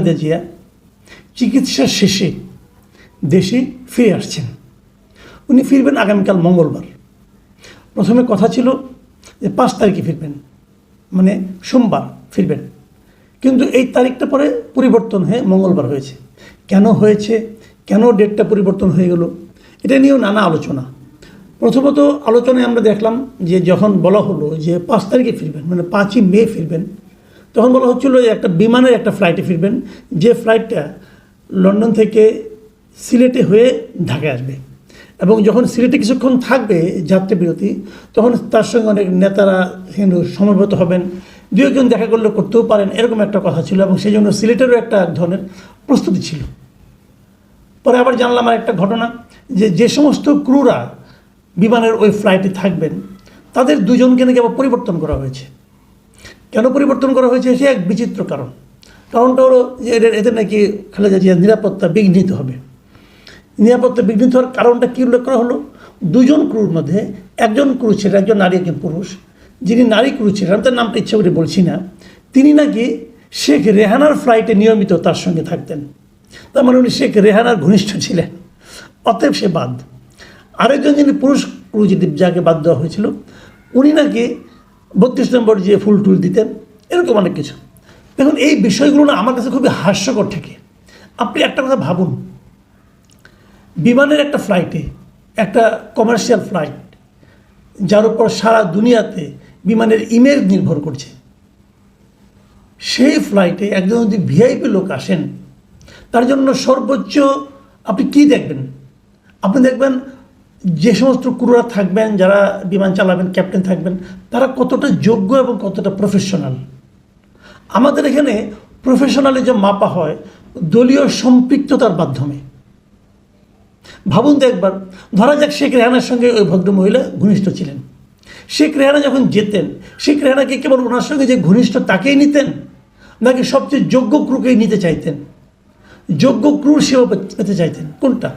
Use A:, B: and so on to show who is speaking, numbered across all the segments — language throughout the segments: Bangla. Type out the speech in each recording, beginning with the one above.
A: জিয়া চিকিৎসা শেষে দেশে ফিরে আসছেন। উনি ফিরবেন আগামীকাল মঙ্গলবার। প্রথমে কথা ছিল যে পাঁচ তারিখে ফিরবেন মানে সোমবার ফিরবেন। কিন্তু এই তারিখটা পরে পরিবর্তন হয়ে মঙ্গলবার হয়েছে। কেন হয়েছে? কেন ডেটটা পরিবর্তন হয়ে গেল? এটা নিয়েও নানা আলোচনা। প্রথমত আলোচনায় আমরা দেখলাম যে যখন বলা হলো যে পাঁচ তারিখে ফিরবেন মানে পাঁচই মে ফিরবেন তখন বলা হচ্ছিল একটা বিমানের একটা ফ্লাইটে ফিরবেন, যে ফ্লাইটটা লন্ডন থেকে সিলেটে হয়ে ঢাকায় আসবে। এবং যখন সিলেটে কিছুক্ষণ থাকবে যাত্রী বিরতি, তখন তার সঙ্গে অনেক নেতারা সেখানে সমবেত হবেন দু একজন দেখা করলে করতেও পারেন, এরকম একটা কথা ছিল এবং সেই জন্য সিলেটেরও একটা এক ধরনের প্রস্তুতি ছিল। পরে আবার জানলাম আর একটা ঘটনা, যে যে সমস্ত ক্রুরা বিমানের ওই ফ্লাইটে থাকবেন, তাদের দুজনকে নাকি আবার পরিবর্তন করা হয়েছে। কেন পরিবর্তন করা হয়েছে? সে এক বিচিত্র কারণ। কারণটা হলো যে এদের নাকি খালেদা জিয়ার নিরাপত্তা বিঘ্নিত হবে। নিরাপত্তা বিঘ্নিত হওয়ার কারণটা কী উল্লেখ করা হলো? দুজন ক্রুর মধ্যে একজন ক্রু ছিলেন, একজন নারী, একজন পুরুষ। যিনি নারী ক্রু ছিলেন তার নামটা ইচ্ছা করে বলছি না। তিনি নাকি শেখ রেহানার ফ্লাইটে নিয়মিত তার সঙ্গে থাকতেন। তার মানে উনি শেখ রেহানার ঘনিষ্ঠ ছিলেন। অতএব সে বাদ। আরেকজন যিনি পুরুষ ক্রু যদি যাকে বাদ দেওয়া হয়েছিল, উনি নাকি বত্রিশ নম্বর যে ফুল টুল দিতেন, এরকম অনেক কিছু। দেখুন এই বিষয়গুলো না আমার কাছে খুবই হাস্যকর থেকে। আপনি একটা কথা ভাবুন। বিমানের একটা ফ্লাইটে একটা কমার্শিয়াল ফ্লাইট যার উপর সারা দুনিয়াতে বিমানের ইমেজ নির্ভর করছে। সেই ফ্লাইটে একজন যদি ভিআইপি লোক আসেন, তার জন্য সর্বোচ্চ আপনি কি দেখবেন? আপনি দেখবেন যে সমস্ত ক্রুরা থাকবেন, যারা বিমান চালাবেন ক্যাপ্টেন থাকবেন, তারা কতটা যোগ্য এবং কতটা প্রফেশনাল আমাদের এখানে প্রফেশনালি যে মাপা হয় দলীয় সম্পৃক্ততার মাধ্যমে। ভাবুন তো একবার, ধরা যাক শেখ রেহানার সঙ্গে ওই ভদ্র মহিলা ঘনিষ্ঠ ছিলেন। শেখ রেহানা যখন যেতেন, শেখ রেহানাকে কেবল ওনার সঙ্গে যে ঘনিষ্ঠ তাকেই নিতেন, নাকি সবচেয়ে যোগ্য ক্রুকেই নিতে চাইতেন? যোগ্য ক্রুর সেবা পেতে চাইতেন, কোনটা?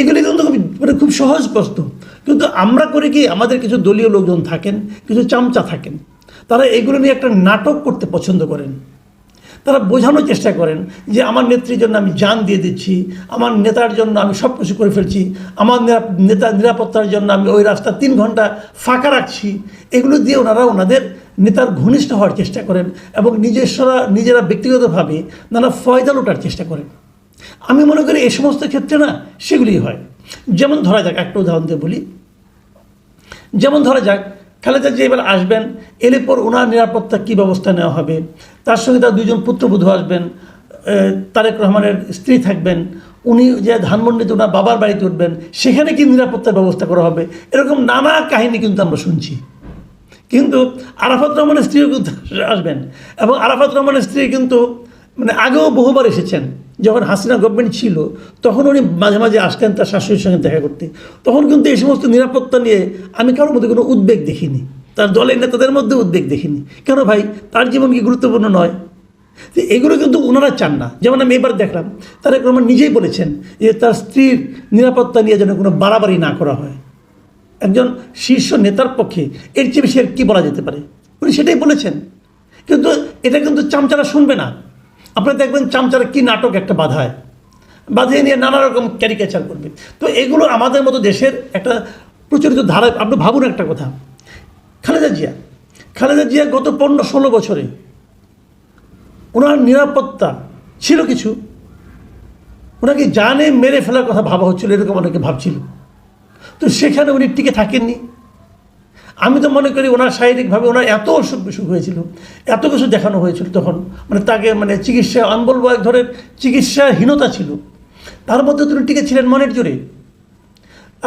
A: এগুলি কিন্তু মানে খুব সহজ প্রশ্ন। কিন্তু আমরা করে কি আমাদের কিছু দলীয় লোকজন থাকেন, কিছু চামচা থাকেন, তারা এগুলো নিয়ে একটা নাটক করতে পছন্দ করেন। তারা বোঝানোর চেষ্টা করেন যে আমার নেত্রীর জন্য আমি জান দিয়ে দিচ্ছি, আমার নেতার জন্য আমি সব কিছু করে ফেলছি, আমার নেতা নিরাপত্তার জন্য আমি ওই রাস্তা তিন ঘণ্টা ফাঁকা রাখছি। এগুলো দিয়ে ওনারা ওনাদের নেতার ঘনিষ্ঠ হওয়ার চেষ্টা করেন এবং নিজস্বরা নিজেরা ব্যক্তিগতভাবে নানা ফয়দা লোটার চেষ্টা করেন। আমি মনে করি এই সমস্ত ক্ষেত্রে না সেগুলি হয়। যেমন ধরা যাক, একটা উদাহরণ দিয়ে বলি। যেমন ধরা যাক, খালেদা যে এবার আসবেন এলে পর ওনার নিরাপত্তা কী ব্যবস্থা নেওয়া হবে? তার সঙ্গে তার দুজন পুত্রবধূ আসবেন তারেক রহমানের স্ত্রী থাকবেন, উনি যে ধানমন্ডিতে ওনার বাবার বাড়িতে উঠবেন, সেখানে কি নিরাপত্তার ব্যবস্থা করা হবে? এরকম নানা কাহিনী কিন্তু আমরা শুনছি। কিন্তু আরাফাত রহমানের স্ত্রীও কিন্তু আসবেন এবং আরাফাত রহমানের স্ত্রী কিন্তু মানে আগেও বহুবার এসেছেন। যখন হাসিনা গভর্নমেন্ট ছিল, তখন উনি মাঝে মাঝে আসতেন তার শাশুড়ির সঙ্গে দেখা করতে। তখন কিন্তু এই সমস্ত নিরাপত্তা নিয়ে আমি কারোর মধ্যে কোনো উদ্বেগ দেখিনি। তার দলের নেতাদের মধ্যে উদ্বেগ দেখিনি। কেন ভাই? তার জীবন কি গুরুত্বপূর্ণ নয়? এগুলো কিন্তু ওনারা চান না। যেমন আমি এবার দেখলাম, তারেক রহমান নিজেই বলেছেন যে তার স্ত্রীর নিরাপত্তা নিয়ে যেন কোনো বাড়াবাড়ি না করা হয়। একজন শীর্ষ নেতার পক্ষে এর চেয়ে বেশি আর কী বলা যেতে পারে? উনি সেটাই বলেছেন। কিন্তু এটা কিন্তু চামচারা শুনবে না। আপনারা দেখবেন চামচারা কী নাটক একটা বাধায়। বাধিয়ে নিয়ে নানা রকম ক্যারিকেচার করবে। তো এগুলো আমাদের মতো দেশের একটা প্রচলিত ধারা আপনি ভাবুন একটা কথা। খালেদা জিয়া খালেদা জিয়া গত পনেরো ষোলো বছরে ওনার নিরাপত্তা ছিল কিছু। ওনাকে জানে মেরে ফেলার কথা ভাবা হচ্ছিল, এরকম অনেকে ভাবছিল। তো সেখানে উনি টিকে থাকেননি। আমি তো মনে করি ওনার শারীরিকভাবে ওনার এত অসুখ বিসুখ হয়েছিল, এত কিছু দেখানো হয়েছিল তখন মানে তাকে মানে চিকিৎসা, আমি বলব এক ধরনের চিকিৎসাহীনতা ছিল। তার মধ্যে তিনি টিকে ছিলেন মনের জোরে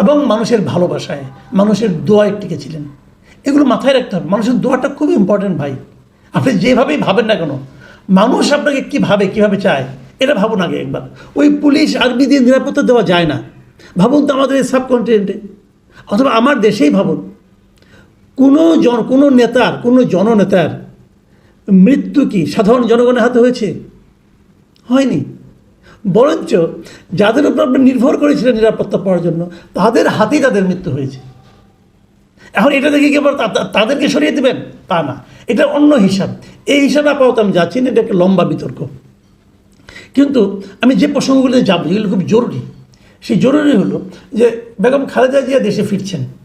A: এবং মানুষের ভালোবাসায়, মানুষের দোয়ায় টিকে ছিলেন এগুলো মাথায় রাখতে হবে। মানুষের দোয়াটা খুব ইম্পর্টেন্ট ভাই। আপনি যেভাবেই ভাবেন না কেন, মানুষ আপনাকে কী ভাবে, কীভাবে চায়, এটা ভাবুন আগে একবার। ওই পুলিশ, আর্মি দিয়ে নিরাপত্তা দেওয়া যায় না। ভাবুন তো আমাদের এই সাবকন্টিনেন্টে অথবা আমার দেশেই ভাবুন। কোনো জন, কোনো নেতার, কোনো জননেতার মৃত্যু কি সাধারণ জনগণের হাতে হয়েছে? হয়নি। বরঞ্চ যাদের উপর আপনি নির্ভর করেছিলেন নিরাপত্তা পাওয়ার জন্য, তাদের হাতেই তাদের মৃত্যু হয়েছে। এখন এটা দেখে কি তাদেরকে সরিয়ে দেবেন? তা না। এটা অন্য হিসাব। এই হিসাবে আপাতত আমি যাচ্ছি না এটা একটা লম্বা বিতর্ক। কিন্তু আমি যে প্রসঙ্গগুলোতে যাব, যেগুলো খুব জরুরি, সেই জরুরি হলো যে বেগম খালেদা জিয়া দেশে ফিরছেন।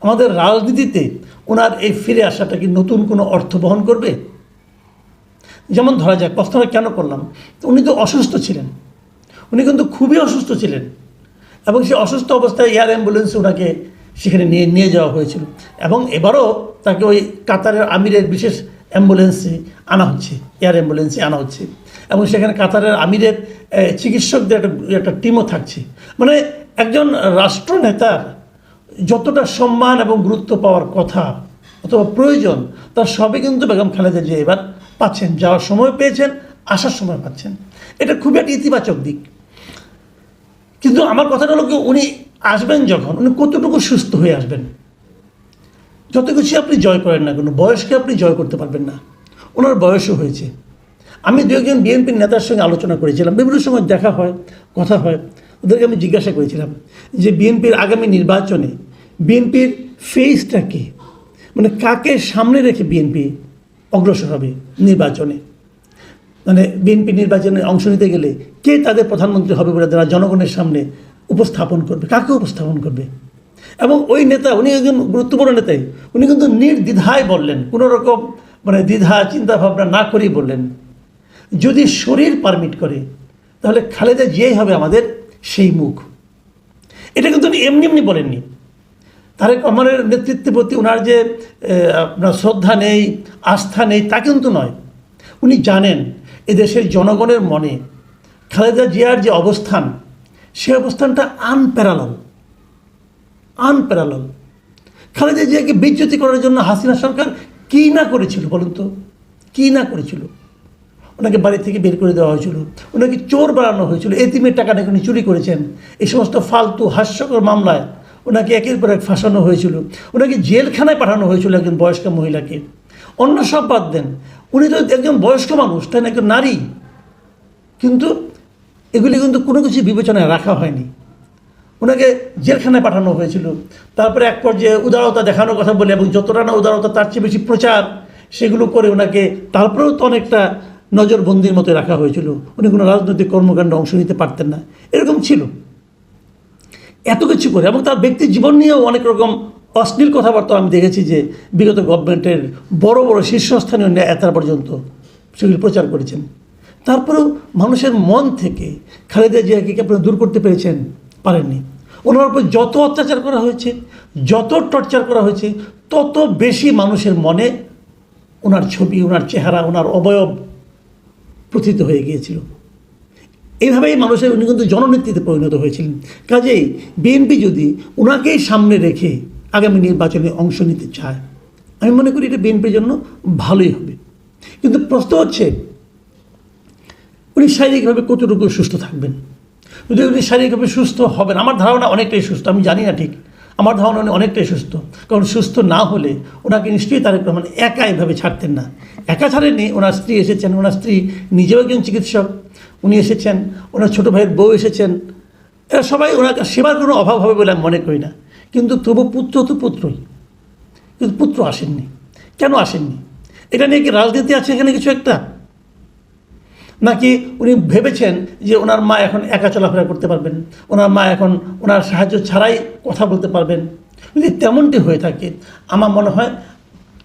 A: আমাদের রাজনীতিতে ওনার এই ফিরে আসাটা কি নতুন কোনো অর্থ বহন করবে? যেমন ধরা যাক, প্রশ্নটা কেন করলাম? উনি তো অসুস্থ ছিলেন। উনি কিন্তু খুবই অসুস্থ ছিলেন। এবং সে অসুস্থ অবস্থায় এয়ার অ্যাম্বুলেন্সে ওনাকে সেখানে নিয়ে নিয়ে যাওয়া হয়েছিল। এবং এবারও তাকে ওই কাতারের আমিরের বিশেষ অ্যাম্বুলেন্সে আনা হচ্ছে, এয়ার অ্যাম্বুলেন্সে আনা হচ্ছে। এবং সেখানে কাতারের আমিরের চিকিৎসকদের একটা একটা টিমও থাকছে। মানে একজন রাষ্ট্রনেতার যতটা সম্মান এবং গুরুত্ব পাওয়ার কথা অথবা প্রয়োজন, তার সবই কিন্তু বেগম খালেদা জিয়া এবার পাচ্ছেন। যাওয়ার সময় পেয়েছেন, আসার সময় পাচ্ছেন। এটা খুবই একটা ইতিবাচক দিক। কিন্তু আমার কথাটা হলো কি, উনি আসবেন যখন, উনি কতটুকু সুস্থ হয়ে আসবেন? যত কিছু আপনি জয় করেন না কোনো, বয়সকে আপনি জয় করতে পারবেন না। ওনার বয়সও হয়েছে। আমি দু একজন বিএনপির নেতার সঙ্গে আলোচনা করেছিলাম। বিভিন্ন সময় দেখা হয়, কথা হয়। ওদেরকে আমি জিজ্ঞাসা করেছিলাম যে বিএনপির আগামী নির্বাচনে বিএনপির ফেসটা কি? মানে কাকে সামনে রেখে বিএনপি অগ্রসর হবে নির্বাচনে? মানে বিএনপি নির্বাচনে অংশ নিতে গেলে কে তাদের প্রধানমন্ত্রী হবে বলে তারা জনগণের সামনে উপস্থাপন করবে? কাকে উপস্থাপন করবে? এবং ওই নেতা, উনি একজন গুরুত্বপূর্ণ নেতাই উনি কিন্তু নির্দ্বিধায় বললেন, কোনো রকম মানে দ্বিধা চিন্তা ভাবনা না করেই বললেন। যদি শরীর পারমিট করে, তাহলে খালেদা জিয়াই হবে আমাদের সেই মুখ। এটা কিন্তু উনি এমনি এমনি বলেননি। তারেক রহমানের নেতৃত্বের প্রতি ওনার যে আপনার শ্রদ্ধা নেই, আস্থা নেই, তা কিন্তু নয়। উনি জানেন, এদেশের জনগণের মনে খালেদা জিয়ার যে অবস্থান, সে অবস্থানটা আনপ্যারালাল। আনপ্যারালাল। খালেদা জিয়াকে বিচ্যুতি করার জন্য হাসিনা সরকার কী না করেছিল বলুন তো? কী না করেছিল? ওনাকে বাড়ি থেকে বের করে দেওয়া হয়েছিল। ওনাকে চোর বাড়ানো হয়েছিল। এতিমের টাকা নাকি উনি চুরি করেছেন। এই সমস্ত ফালতু, হাস্যকর মামলায় ওনাকে একের পর এক ফাঁসানো হয়েছিল। ওনাকে জেলখানায় পাঠানো হয়েছিল একজন বয়স্ক মহিলাকে। অন্য সব বাদ দেন। উনি তো একজন বয়স্ক মানুষ, তাই না? একজন নারী। কিন্তু এগুলি কিন্তু কোনো কিছু বিবেচনায় রাখা হয়নি। ওনাকে জেলখানায় পাঠানো হয়েছিল। তারপরে এক পর্যায়ে উদারতা দেখানোর কথা বলে এবং যতটা না উদারতা, তার চেয়ে বেশি প্রচার, সেগুলো করে ওনাকে, তারপরেও তো অনেকটা নজরবন্দির মতো রাখা হয়েছিল। উনি কোনো রাজনৈতিক কর্মকাণ্ডে অংশ নিতে পারতেন না। এরকম ছিল। এত কিছু করে এবং তার ব্যক্তি জীবন নিয়েও অনেক রকম অশ্লীল কথাবার্তা আমি দেখেছি যে বিগত গভর্নমেন্টের বড় বড় শীর্ষস্থানীয় নেতা পর্যন্ত সেগুলি প্রচার করেছেন। তারপরেও মানুষের মন থেকে খালেদা জিয়াকে কি আপনারা দূর করতে পেরেছেন? পারেননি। ওনার উপর যত অত্যাচার করা হয়েছে, যত টর্চার করা হয়েছে, তত বেশি মানুষের মনে ওনার ছবি, ওনার চেহারা, ওনার অবয়ব প্রথিত হয়ে গিয়েছিল। এইভাবেই মানুষের উনি কিন্তু জননেত্রীতে পরিণত হয়েছিলেন। কাজেই বিএনপি যদি ওনাকেই সামনে রেখে আগামী নির্বাচনে অংশ নিতে চায়, আমি মনে করি এটা বিএনপির জন্য ভালোই হবে। কিন্তু প্রশ্ন হচ্ছে, উনি শারীরিকভাবে কতটুকু সুস্থ থাকবেন? যদি উনি শারীরিকভাবে সুস্থ হবেন, আমার ধারণা অনেকটাই সুস্থ, আমি জানি না ঠিক। আমার ধারণা উনি অনেকটাই সুস্থ। কারণ সুস্থ না হলে ওনাকে নিশ্চয়ই তারেক রহমান একা এভাবে ছাড়তেন না। একা ছাড়েননি, ওনার স্ত্রী এসেছেন, ওনার স্ত্রী নিজেও একজন চিকিৎসক, উনি এসেছেন, ওনার ছোটো ভাইয়ের বউ এসেছেন। এরা সবাই ওনাকে সেবার কোনো অভাব হবে বলে আমি মনে করি না। কিন্তু তবু পুত্র তো পুত্রই। কিন্তু পুত্র আসেননি। কেন আসেননি? এটা নিয়ে কি রাজনীতি আছে এখানে কিছু একটা? নাকি উনি ভেবেছেন যে ওনার মা এখন একা চলাফেরা করতে পারবেন? ওনার মা এখন ওনার সাহায্য ছাড়াই কথা বলতে পারবেন? যদি তেমনটি হয়ে থাকে, আমার মনে হয়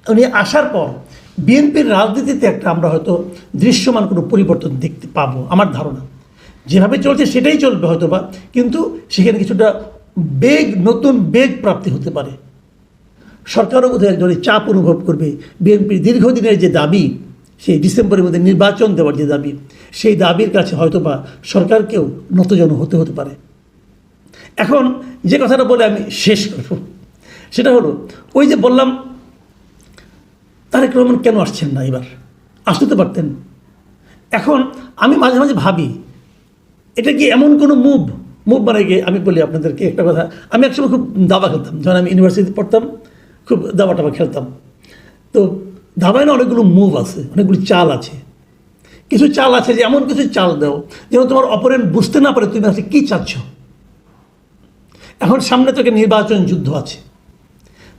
A: উনি আসার পর বিএনপির রাজনীতিতে একটা আমরা হয়তো দৃশ্যমান কোনো পরিবর্তন দেখতে পাবো, আমার ধারণা। যেভাবে চলছে সেটাই চলবে হয়তো বা কিন্তু সেখানে কিছুটা বেগ, নতুন বেগ প্রাপ্তি হতে পারে। সরকারও বোধহয় এক ধরনের চাপ অনুভব করবে বিএনপির দীর্ঘদিনের যে দাবি সেই ডিসেম্বরের মধ্যে নির্বাচন দেওয়ার যে দাবি, সেই দাবির কাছে হয়তোবা সরকারকেও নতজন হতে হতে পারে। এখন যে কথাটা বলে আমি শেষ করব, সেটা হলো, ওই যে বললাম, তারেক রহমান কেন আসছেন না এবার? আসতে তো পারতেন। এখন আমি মাঝে মাঝে ভাবি, এটা কি এমন কোনো মুভ মুভ মানে গিয়ে আমি বলি আপনাদেরকে একটা কথা, আমি একসময় খুব দাবা খেলতাম। যখন আমি ইউনিভার্সিটিতে পড়তাম, খুব দাবা টাবা খেলতাম। তো দাবায় না অনেকগুলো মুভ আছে, অনেকগুলো চাল আছে। কিছু চাল আছে যে এমন কিছু চাল দাও যেন তোমার অপরেন্ট বুঝতে না পারে তুমি আসলে কী চাচ্ছ। এখন সামনে তোকে নির্বাচন যুদ্ধ আছে।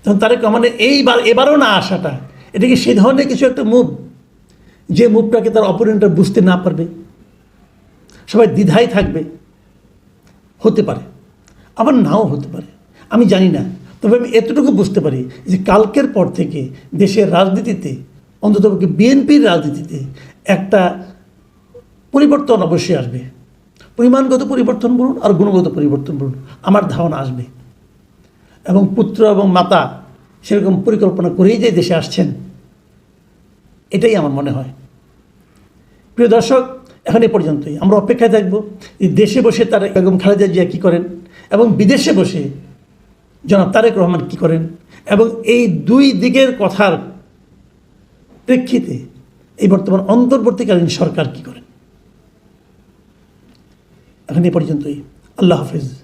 A: তখন তারেক মানে এইবার, এবারও না আসাটা, এটা কি সেই ধরনের কিছু একটা মুভ? যে মুভটাকে তার অপোনেন্টটা বুঝতে না পারবে, সবাই দ্বিধায় থাকবে, হতে পারে। আবার নাও হতে পারে। আমি জানি না। তবে আমি এতটুকু বুঝতে পারি যে কালকের পর থেকে দেশের রাজনীতিতে অন্ততপক্ষে বিএনপির রাজনীতিতে একটা পরিবর্তন অবশ্যই আসবে। পরিমাণগত পরিবর্তন বলুন আর গুণগত পরিবর্তন বলুন, আমার ধারণা আসবে। এবং পুত্র এবং মাতা সেরকম পরিকল্পনা করেই যে দেশে আসছেন, এটাই আমার মনে হয়। প্রিয় দর্শক, এখন এ পর্যন্তই। আমরা অপেক্ষায় থাকব দেশে বসে তারা বেগম খালেদা জিয়া কী করেন এবং বিদেশে বসে জনাব তারেক রহমান কি করেন? এবং এই দুই দিকের কথার প্রেক্ষিতে এই বর্তমান অন্তর্বর্তীকালীন সরকার কি করেন? এখন এ পর্যন্তই। আল্লাহ হাফেজ।